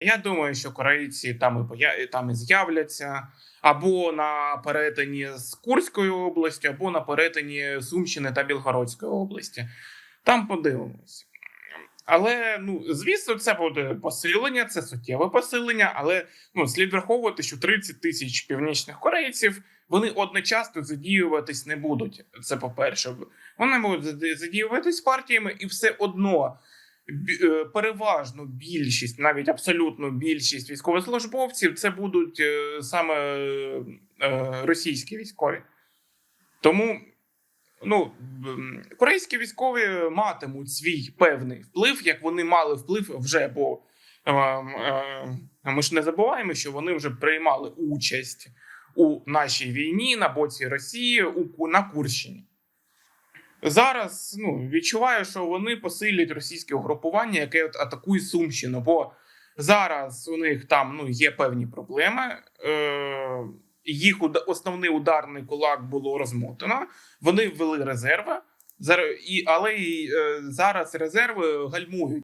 Я думаю, що корейці там і поя... там і з'являться або на перетині з Курською областю, або на перетині Сумщини та Білгородської області. Там подивимось. Але ну, звісно, це буде посилення, це суттєве посилення, але ну, слід враховувати, що 30 тисяч північних корейців вони одночасно задіюватись не будуть. Це по-перше, вони будуть задіюватись партіями, і все одно переважну більшість, навіть абсолютну більшість військовослужбовців, це будуть е, саме е, е, російські військові. Тому ну, корейські військові матимуть свій певний вплив, як вони мали вплив вже, бо е, е, ми ж не забуваємо, що вони вже приймали участь у нашій війні на боці Росії на Курщині. Зараз ну, відчуваю, що вони посилять російське угрупування, яке от атакує Сумщину, бо зараз у них там ну, є певні проблеми. Е, їх основний ударний кулак було розмотано. Вони ввели резерви, але і, е, зараз резерви гальмують.